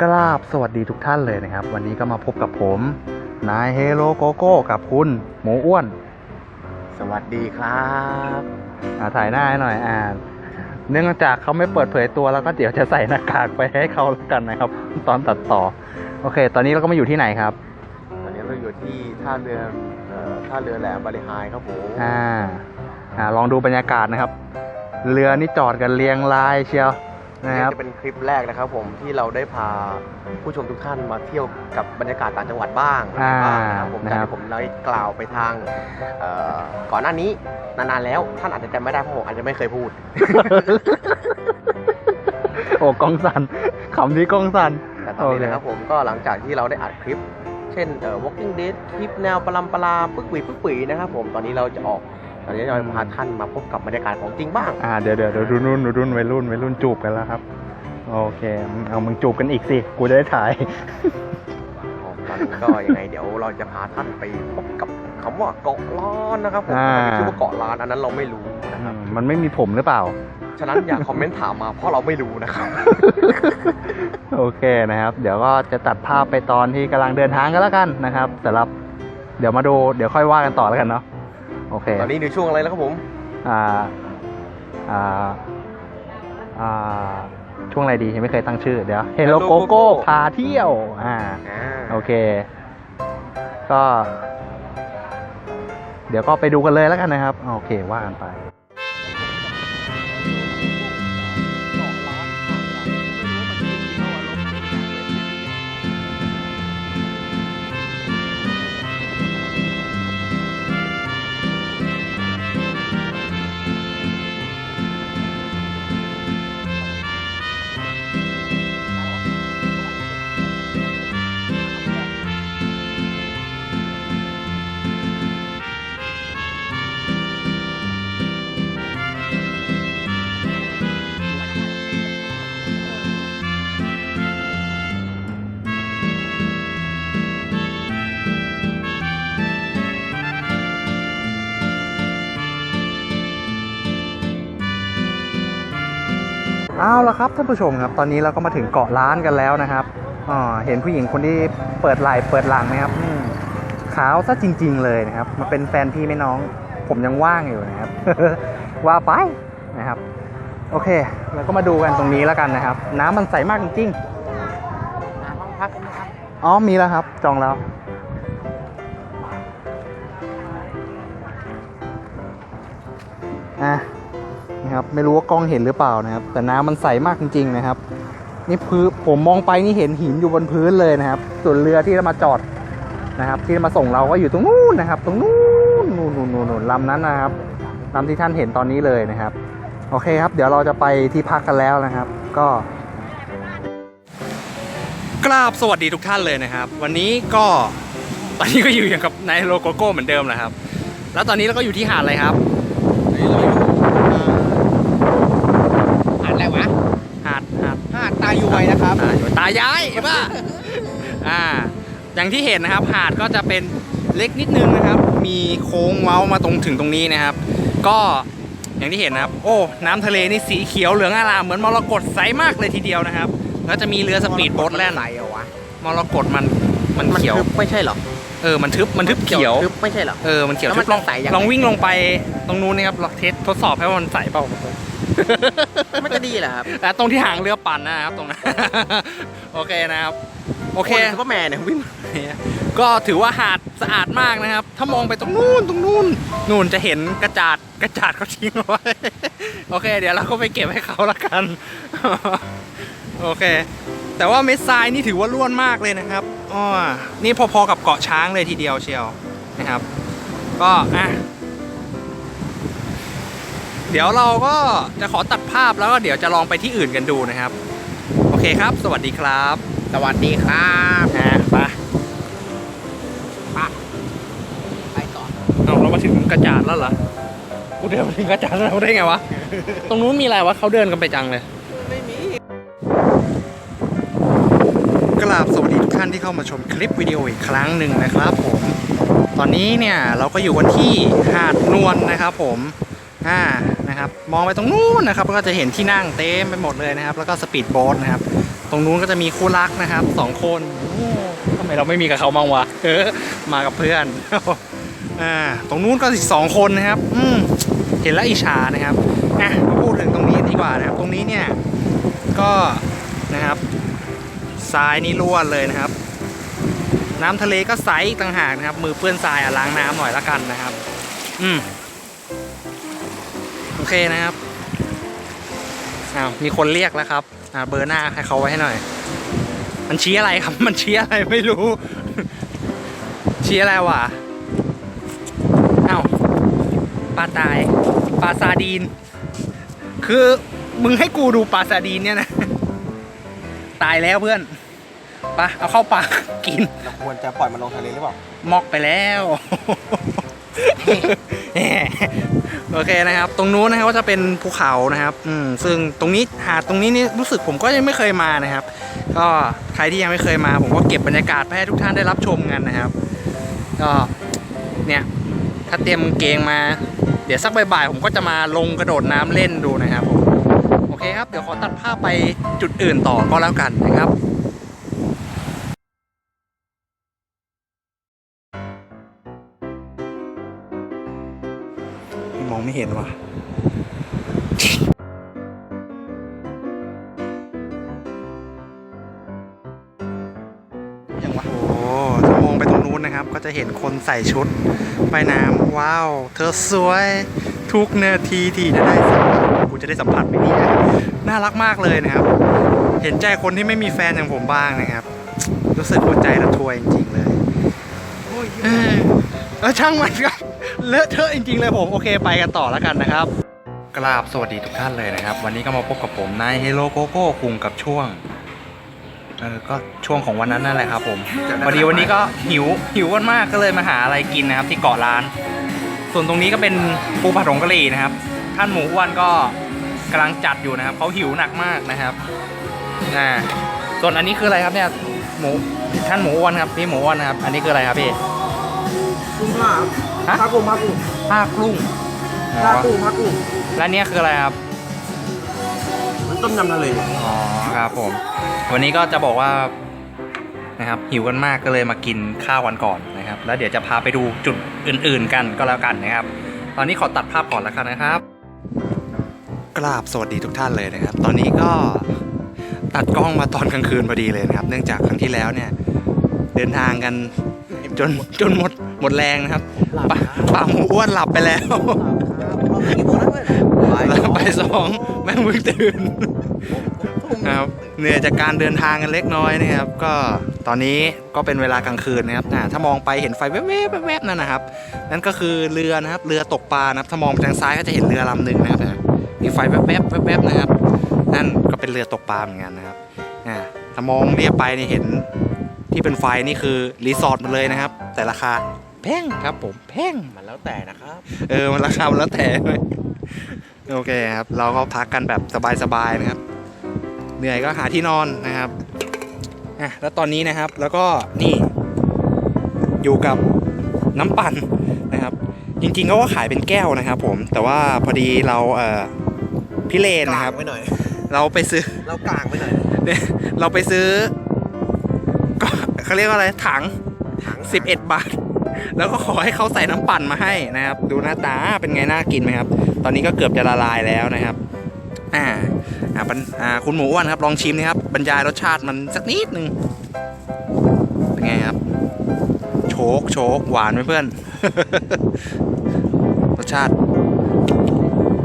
กราบสวัสดีทุกท่านเลยนะครับ วันนี้ก็มาพบกับผม นายเฮโลโกโก้กับคุณ หมูอ้วน สวัสดีครับอ่าถ่ายหน้าให้หน่อยอ่าเนื่องจากเขาไม่เปิดเผยตัวแล้วก็เดี๋ยวจะใส่หน้ากากไปให้เขาแล้วกันนะครับ ตอนตัดต่อ โอเค ตอนนี้เราก็มาอยู่ที่ไหนครับ ตอนนี้เราอยู่ที่ท่าเรือเอ่อท่าเรือแหลมบริหายครับผมอ่าอ่าลองดูบรรยากาศนะครับ เรือนี่จอดกันเรียงรายเชียว นะนี่ครับจะเป็นคลิปแรกนะครับ ผมที่เราได้พาผู้ชมทุกท่านมาเที่ยวกับบรรยากาศต่างจังหวัดบ้างอ่าบ้างนะครับผมนะจากครับที่ผมได้กล่าวไปทางเอ่อก่อนหน้านี้นานๆแล้วท่านอาจจะจำไม่ได้เพราะผมอาจจะไม่เคยพูด โอ้กล้องสันขำที่กล้องสัน แต่ตอนนี้โอเค นะครับผมก็หลังจากที่เราได้อัดคลิป เช่นเอ่อ walking dead คลิปแนวปลัมปลาปึ๊กปีปึ๊กปีนะครับผมตอนนี้เราจะออกต อนนี้เราจะพาท่านมาพบกับบรรยากาศของจริงบ้าง อ่าเดี๋ยวเดี๋ยวเดี๋ยวดูนู่นดูนู่นวัยรุ่นวัยรุ่นจูบกันแล้วครับ โอเค เอามึงจูบกันอีกสิ กูจะได้ถ่ายตอนนี้ก็ยังไงเดี๋ยวเราจะพาท่านไปพบกับคำว่าเกาะล้านนะครับผมอ่า ชื่อว่าเกาะล้านอันนั้นเราไม่รู้นะครับมันไม่มีผมหรือเปล่า ฉะนั้นอย่าคอมเมนต์ถามมาเพราะเราไม่รู้นะครับ โอเคนะครับ เดี๋ยวก็จะตัดภาพไปตอนที่กำลังเดินทางกันแล้วกันนะครับสำหรับ เดี๋ยวมาดู เดี๋ยวค่อยว่ากันต่อแล้วกันเนาะ โอเคตอนนี้ในช่วงอะไรแล้วครับผมอ่าอ่าอ่าช่วงอะไรดียังไม่เคยตั้งชื่อเดี๋ยวเฮโล Hello โกโก้ Coco พาเที่ยวอ่าอ่าโอเค ก็ เดี๋ยวก็ไปดูกันเลยแล้วกันนะครับ โอเคว่ากันไป เอาละครับท่านผู้ชมครับ ตอนนี้เราก็มาถึงเกาะล้านกันแล้วนะครับอ่าเห็นผู้หญิงคนที่เปิดไหล่เปิดหลังไหมครับอืมขาวซะจริง ๆ เลยนะครับ มาเป็นแฟนพี่ไหม่น้อง ผมยังว่างอยู่นะครับ ว่าไปนะครับ โอเคเราก็มาดูกันตรงนี้แล้วกันนะครับ น้ำมันใสมากจริงห้องพักนะครับๆอ๋อมีแล้วครับ จองแล้ว อะ นะครับ ไม่รู้ว่ากล้องเห็นหรือเปล่านะครับ แต่น้ำมันใสมากจริง ๆ นะครับ นี่พื้นผมมองไปนี่เห็นหินอยู่บนพื้นเลยนะครับ ส่วนเรือที่มาจอดนะครับ ที่มาส่งเราก็อยู่ตรงนู้นนะครับ ตรงนู้นนู่นนู่นนู่นนู่นลำนั้นนะครับลำที่ท่านเห็นตอนนี้เลยนะครับ โอเคครับ เดี๋ยวเราจะไปที่พักกันแล้วนะครับ ก็กราบสวัสดีทุกท่านเลยนะครับ วันนี้ก็ตอนนี้ก็อยู่อย่างกับนายโลโกโก้เหมือนเดิมแหละครับ แล้วตอนนี้เราก็อยู่ที่หาดอะไรครับ หาดอะไรวะ หาดหาด หา ดตายุยนะครับอ่าอยู่ตายายป่ะอ่าอย่างที่เห็นนะครับหาดก็จะเป็นเล็กนิดนึงนะครับ มีโค้งเว้ามาตรงถึงตรงนี้นะครับ ก็อย่างที่เห็นนะครับ โอ้ น้ำทะเลนี่สีเขียวเหลืองอารามเหมือนมรกตใสมากเลยทีเดียวนะครับ แล้วจะมีเรือสปีดโบ๊ทแล่นไหนเหรอวะมรกตมันมันมันเขียวทึบไม่ใช่เหรอเออ มันทึบ มันทึบเขียว ทึบไม่ใช่เหรอ เออ มันเขียวแล้วมันทึบลองใสยังไงลองวิ่งลงไปตรงนู้นนะครับลองเทสทดสอบให้ว่ามันใสเปล่า มันจะดีเหรอครับแต่ตรงที่หางเรือปั่นนะครับตรงนั้นโอเคนะครับ โอเคซูเปอร์แมนเนี่ยวิ่งก็ถือว่าหาดสะอาดมากนะครับ ถ้ามองไปตรงนู้นตรงนู้นนู่นจะเห็นกระจาดกระจาดเขาทิ้งเอาไว้ โอเค เดี๋ยวเราก็ไปเก็บให้เขาละกัน โอเค แต่ว่าเม็ดทรายนี่ถือว่าล้วนมากเลยนะครับอ๋อนี่พอๆกับเกาะช้างเลยทีเดียวเชียวนะครับ ก็อะ เดี๋ยวเราก็จะขอตัดภาพแล้วก็เดี๋ยวจะลองไปที่อื่นกันดูนะครับ โอเคครับ สวัสดีครับ สวัสดีครับอะไปไปต่อเอาเรามาถึงกระจาดแล้วเหรอกูเดินมาถึงกระจาดแล้วได้ไงวะ ตรงนู้นมีอะไรวะเขาเดินกันไปจังเลย ไม่มีกราบสวัสดีทุกท่านที่เข้ามาชมคลิปวิดีโออีกครั้งหนึ่งนะครับผม ตอนนี้เนี่ยเราก็อยู่กันที่หาดนวลนะครับผมอ่า นะครับ มองไปตรงนู้นนะครับก็จะเห็นที่นั่งเต็มไปหมดเลยนะครับ แล้วก็สปีดโบ๊ทนะครับ ตรงนู้นก็จะมีคู่รักนะครับสองคนทำไมเราไม่มีกับเขาบ้างวะเออมากับเพื่อนอ่าตรงนู้นก็อีกสองคนนะครับ อืมเห็นแล้วอิจฉานะครับอะมาพูดถึงตรงนี้ดีกว่านะครับ ตรงนี้เนี่ยก็นะครับทรายนี่ล้วนเลยนะครับ น้ำทะเลก็ใสต่างหากนะครับ มือเปื้อนทรายอะล้างน้ำหน่อยละกันนะครับ อืม โอเคนะครับอ้าวมีคนเรียกแล้วครับอ่าเบอร์หน้าให้เขาไว้ให้หน่อย มันชี้อะไรครับ มันชี้อะไรไม่รู้ ชี้อะไรวะอ้าวปลาตายปลาซาดีน คือมึงให้กูดูปลาซาดีนเนี่ยนะ ตายแล้วเพื่อนไปะเอาเข้าปากกิน เราควรจะปล่อยมันลงทะเลหรือเปล่า มอกไปแล้ว โอเคนะครับ ตรงนู้นนะครับก็จะเป็นภูเขานะครับ อืมซึ่งตรงนี้หาดตรงนี้นี่รู้สึกผมก็ยังไม่เคยมานะครับ ก็ใครที่ยังไม่เคยมา ผมก็เก็บบรรยากาศให้ทุกท่านได้รับชมกันนะครับ ก็เนี่ยถ้าเตรียมเกงมา เดี๋ยวสักบ่ายๆผมก็จะมาลงกระโดดน้ำเล่นดูนะครับผมโอเคครับ เดี๋ยวขอตัดภาพไปจุดอื่นต่อก็แล้วกันนะครับ องไม่เห็นว่ะยังวะโอ้ถ้ามองไปตรงนู้นนะครับ ก็จะเห็นคนใส่ชุดว่ายน้ำว้าว เธอสวย ทุกนาทีที่จะได้สัมผัสกูจะได้สัมผัสไหมเนี่ยน่ารักมากเลยนะครับ เห็นใจคนที่ไม่มีแฟนอย่างผมบ้างนะครับ รู้สึกหัวใจระทวยจริงๆเลยเออเออช่างมันครับ เลอะเทอะจริง ๆ เลยผมโอเคไปกันต่อแล้วกันนะครับ กราบสวัสดีทุกท่านเลยนะครับ วันนี้ก็มาพบกับผมนายเฮโลโกโก้คุงกับช่วงเออก็ช่วงของวันนั้นนั่นแหละครับผมพอดีวันนี้ก็หิวหิวกันมากก็เลยมาหาอะไรกินนะครับ ที่เกาะล้าน ส่วนตรงนี้ก็เป็นปูผัดผงกะหรี่นะครับ ท่านหมูอ้วนก็กำลังจัดอยู่นะครับเขาหิวหนักมากนะครับอ่าส่วนอันนี้คืออะไรครับเนี่ยหมูท่านหมูอ้วนครับพี่หมูอ้วนนะครับ อันนี้คืออะไรครับพี่กุ้งผ้า ฮะผ้ากุ้งผ้ากุ้งผ้าคลุ้งอ๋ผ้าอกุ้งผ้ากุ้งและเนี่ยคืออะไรครับ มันต้มยำทะเลอ๋อครับผม วันนี้ก็จะบอกว่านะครับหิวกันมากก็เลยมากินข้าวกันก่อนนะครับ แล้วเดี๋ยวจะพาไปดูจุดอื่น ๆ กันก็แล้วกันนะครับ ตอนนี้ขอตัดภาพก่อนแล้วกันนะครับ กราบสวัสดีทุกท่านเลยนะครับ ตอนนี้ก็ตัดกล้องมาตอนกลางคืนพอดีเลยนะครับ เนื่องจากครั้งที่แล้วเนี่ยเดินทางกัน จนจนหมดหมดแรงนะครับปลาปลาหมูอ้วนหลับไปแล้วกี่โมงแล้วเพื่อนไปสองแม่งมึงตื่นนะครับเหนื่อยจากการเดินทางกันเล็กน้อยนะครับ ก็ตอนนี้ก็เป็นเวลากลางคืนนะครับอ่าถ้ามองไปเห็นไฟแวบๆแวบๆนั่นนะครับ นั่นก็คือเรือนะครับเรือตกปลานะครับถ้ามองไปทางซ้ายก็จะเห็นเรือลำหนึ่งนะครับอ่ามีไฟแวบๆแวบๆนะครับ นั่นก็เป็นเรือตกปลาเหมือนกันนะครับอ่าถ้ามองเรียบไปเนี่ยเห็น ที่เป็นไฟนี่คือรีสอร์ทหมดเลยนะครับ แต่ราคาแพงครับผมแพงมันแล้วแต่นะครับ เออมันราคามันแล้วแต่โอเคครับ เราก็พักกันแบบสบายๆนะครับ เหนื่อยก็หาที่นอนนะครับอะแล้วตอนนี้นะครับแล้วก็นี่ อยู่กับน้ำปั่นนะครับ จริงๆเขาก็ขายเป็นแก้วนะครับ ผมแต่ว่าพอดีเราเอ่อพี่เลนนะครับ กลางไว้หน่อย เราไปซื้อ เรากลางไว้หน่อยเนี่ยเราไปซื้อก็ เขาเรียกว่าอะไรถังถัง11 บาท แล้วก็ขอให้เขาใส่น้ำปั่นมาให้นะครับ ดูหน้าตาเป็นไงน่ากินไหมครับ ตอนนี้ก็เกือบจะละลายแล้วนะครับ อ่าอ่าบรรอ่าคุณหมูอ้วนครับ ลองชิมนะครับบรรยายรสชาติมันสักนิดนึงเป็นไงครับ โชกโชกหวานไหมเพื่อน รสชาติ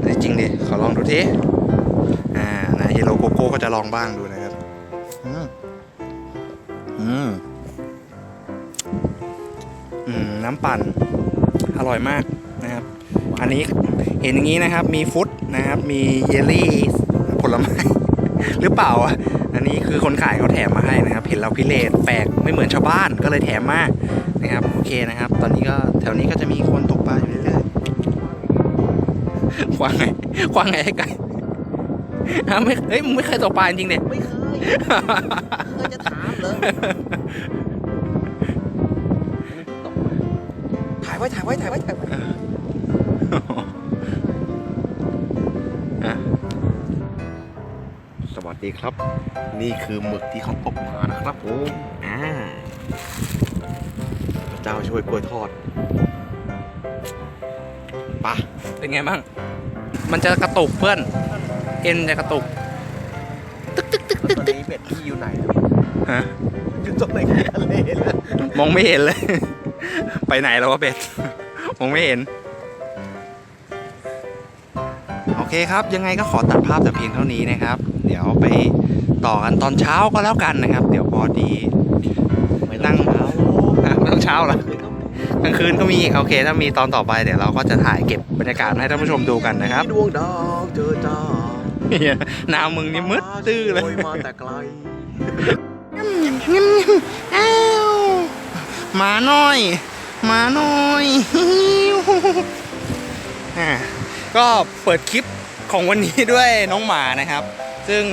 เฮ้ยจริงดิขอลองดูทีอ่านะเฮโลโกโก้ก็จะลองบ้างดูนะครับ อืมอืม น้ำปั่นอร่อยมากนะครับ อันนี้เห็นอย่างนี้นะครับมีฟุตนะครับมีเยลลี่ผลไม้หรือเปล่าอะอันนี้คือคนขายเขาแถมมาให้นะครับ เห็นเราพิเรนแปลกไม่เหมือนชาวบ้านก็เลยแถมมานะครับโอเคนะครับ ตอนนี้ก็แถวนี้ก็จะมีคนตกปลาอยู่เรื่อยๆควางไงควางไงให้ไกลฮะไม่เฮ้ยมึงไม่เคยตกปลาจริงๆเนี่ยไม่เคยเคยจะถามเลยถ่ ไว้ถ่ายไว้ถ่ายไว้ถ่ายไว้อะสบายวัสดีครับ นี่คือหมึกที่เขาตกมานะครับผมอ่าพระเจ้าช่วยกล้วยทอดไปะเป็นไงบ้าง มันจะกระตุกเพื่อน เอ็นจะกระตุกตอนนี้เบ็ดพี่อยู่ไหนฮะอยู่ตรงไหนของทะเลเลยมองไม่เห็นเลย ไปไหนแล้ววะเป็ดมองไม่เห็น โอเคครับยังไงก็ขอตัดภาพแต่เพียงเท่านี้นะครับ เดี๋ยวไปต่อกันตอนเช้าก็แล้วกันนะครับ เดี๋ยวพอดีไม่นั่งเช้าอะไม่ต้องเช้าเหรอกลางคืนก็มีโอเค ถ้ามีตอนต่อไปเดี๋ยวเราก็จะถ่ายเก็บบรรยากาศมาให้ท่านผู้ชมดูกันนะครับดวงดาวเจอจ้าเหี้ยหน้ามึงนี่มืดตื้อเลยโยมาแต่ไกลอ้าวหมาน้อยห มาหน้อยอะก็เปิดคลิปของวันนี้ด้วยน้องหมานะครับ ซึ่ง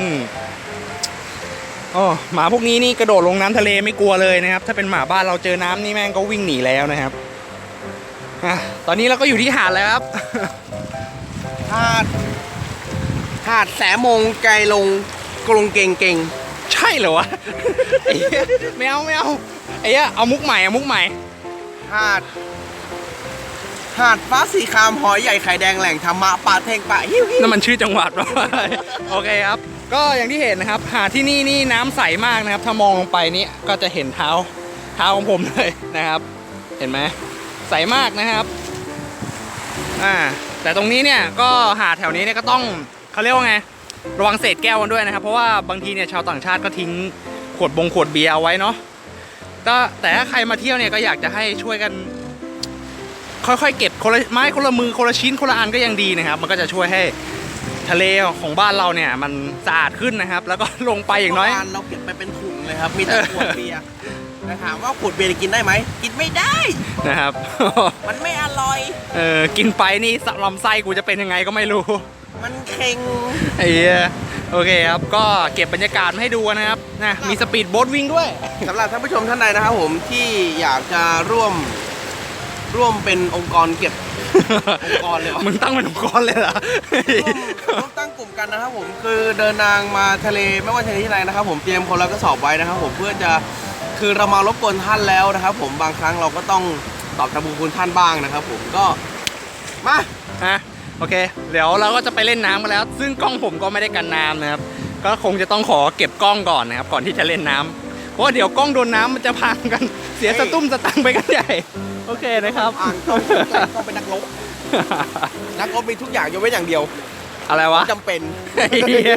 โอ้หมาพวกนี้นี่กระโดดลงน้ำทะเลไม่กลัวเลยนะครับ ถ้าเป็นหมาบ้านเราเจอน้ำนี่แม่งก็วิ่งหนีแล้วนะครับอะตอนนี้เราก็อยู่ที่หาดแล้วครับ หาด หาดแสมงไกลลงกรงเก่งเก่งใช่เหรอวะไอ้เหี้ยไม่เอาไม่เอาไอ้เหี้ยเอามุกใหม่เอามุกใหม่ หาด หาดฟ้าสีครามหอยใหญ่ไข่แดงแหล่งธรรมะป่าเทงป่าหิ้วหิ้วนั่นมันชื่อจังหวัดปะวะ โอเคครับ ก็อย่างที่เห็นนะครับ หาดที่นี่นี่น้ำใสมากนะครับ ถ้ามองลงไปนี่ก็จะเห็นเท้าเท้าของผมเลยนะครับ เห็นไหมใสมากนะครับ อ่า แต่ตรงนี้เนี่ยก็หาดแถวนี้เนี่ยก็ต้องเขาเรียกว่าไง ระวังเศษแก้วกันด้วยนะครับ เพราะว่าบางทีเนี่ยชาวต่างชาติก็ทิ้งขวดบงขวดเบียร์เอาไว้เนาะ ก็แต่ถ้าใครมาเที่ยวเนี่ยก็อยากจะให้ช่วยกัน ค่อยๆเก็บคนละไม้คนละมือคนละชิ้นคนละอันก็ยังดีนะครับ มันก็จะช่วยให้ทะเลของบ้านเราเนี่ย มันสะอาดขึ้นนะครับ แล้วก็ลงไปอย่างน้อย เมื่วเราเก็บไปเป็นถุงเลยครับ มีแต่ขวดเบียร์แต่ถามว่าขวดเบียร์กินได้ไหม กินไม่ได้ นะครับ มันไม่อร่อย เออกินไปนี่ลำไส้กูจะเป็นยังไงก็ไม่รู้ มันเค็งไอ้เหี้ย โอเคครับก็เก็บบรรยากาศมาให้ดูนะครับนะมีสปีดโบ๊ทวิ่งด้วย สำหรับท่านผู้ชมท่านใดนะครับผมที่อยากจะร่วมร่วมเป็นองค์กรเก็บ องค์กรเลยวะ มึงตั้งเป็นองค์กรเลยเหรอ ร่วมตั้งกลุ่มกันนะครับผมคือเดินทางมาทะเลไม่ว่าทะเลที่ไหนนะครับ ผมเตรียมคนละกระสอบไว้นะครับ ผมเพื่อจะคือเรามารบกวนท่านแล้วนะครับ ผมบางครั้งเราก็ต้องตอบแทนบุญคุณท่านบ้างนะครับ ผมก็มาอะ โอเค เดี๋ยวเราก็จะไปเล่นน้ำกันแล้ว ซึ่งกล้องผมก็ไม่ได้กันน้ำนะครับ ก็คงจะต้องขอเก็บกล้องก่อนนะครับ ก่อนที่จะเล่นน้ำเพราะว่าเดี๋ยวกล้องโดนน้ำมันจะพังกัน เสียสตุ้มสตังค์ไปกันใหญ่ โอเคนะครับอ่านต้องต้องเป็นนักรบนักรบมีทุกอย่างยกเว้นอย่างเดียว อะไรวะจำเป็นไอ้เหี้ย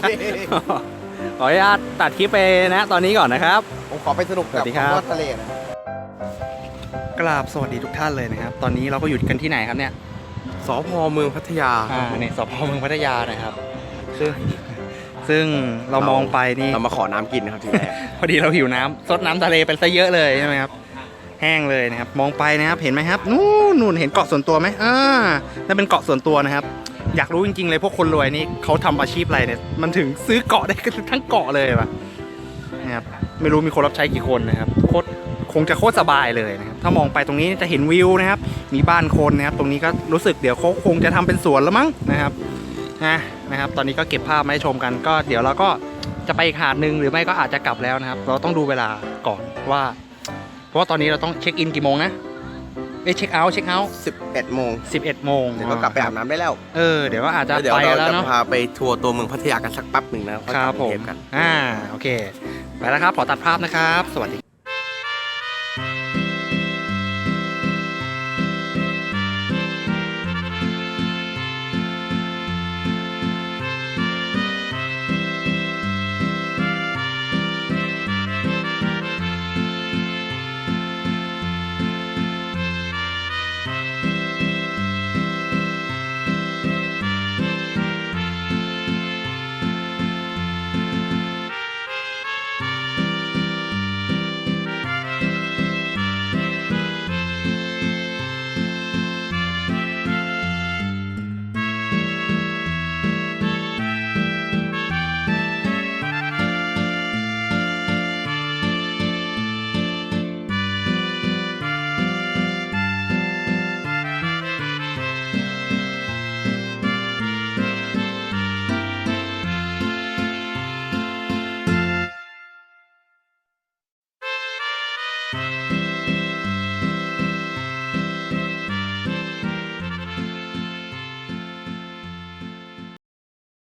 ขออนุญาตตัดคลิปไปนะ ตอนนี้ก่อนนะครับ ผมขอไปสนุกสกัวับสดีครับคำว่าทะเลนะกราบสวัสดีทุกท่านเลยนะครับ ตอนนี้เราก็อยู่กันที่ไหนครับเนี่ย สพเมืองพัทยาอ่าในสพเมืองพัทยานะครับ ซึ่งซึ่งเรามองไปนี่ เรามาขอน้ำกินนะครับทีแรก พอดีเราหิวน้ำซดน้ำทะเลไปซะเยอะเลยใช่ไหมครับ แห้งเลยนะครับ มองไปนะครับ เห็นไหมครับ นู่นนู่นเห็นเกาะส่วนตัวไหมอ่านั่นเป็นเกาะส่วนตัวนะครับ อยากรู้จริงๆเลยพวกคนรวยนี่เขาทำอาชีพอะไรเนี่ย มันถึงซื้อเกาะได้กันทั้งเกาะเลยปะนะครับ ไม่รู้มีคนรับใช้กี่คนนะครับ โคตรคงจะโคตรสบายเลยนะครับ ถ้ามองไปตรงนี้จะเห็นวิวนะครับ มีบ้านคนนะครับ ตรงนี้ก็รู้สึกเดี๋ยวเขาคงจะทำเป็นสวนแล้วมั้งนะครับนะนะครับ ตอนนี้ก็เก็บภาพมาให้ชมกันก็เดี๋ยวเราก็จะไปอีกหาดหนึ่งหรือไม่ก็อาจจะกลับแล้วนะครับ เราต้องดูเวลาก่อนว่า เพราะว่าตอนนี้เราต้องเช็คอินกี่โมงนะเอ้ยเช็คเอาท์เช็คเอาท์11โมง11โมงเดี๋ยวก็กลับไปอาบน้ำได้แล้ว เออ เดี๋ยวก็อาจจะแล้วเดี๋ยวไปเราแล้วจะเนาะพาไปทัวร์ตัวเมืองพัทยากันสักแป๊บหนึ่งนะครับครับค่อยกลักผมงเทพกันอ่า โอเค ไปแล้วครับ ขอตัดภาพนะครับ สวัสดีครับ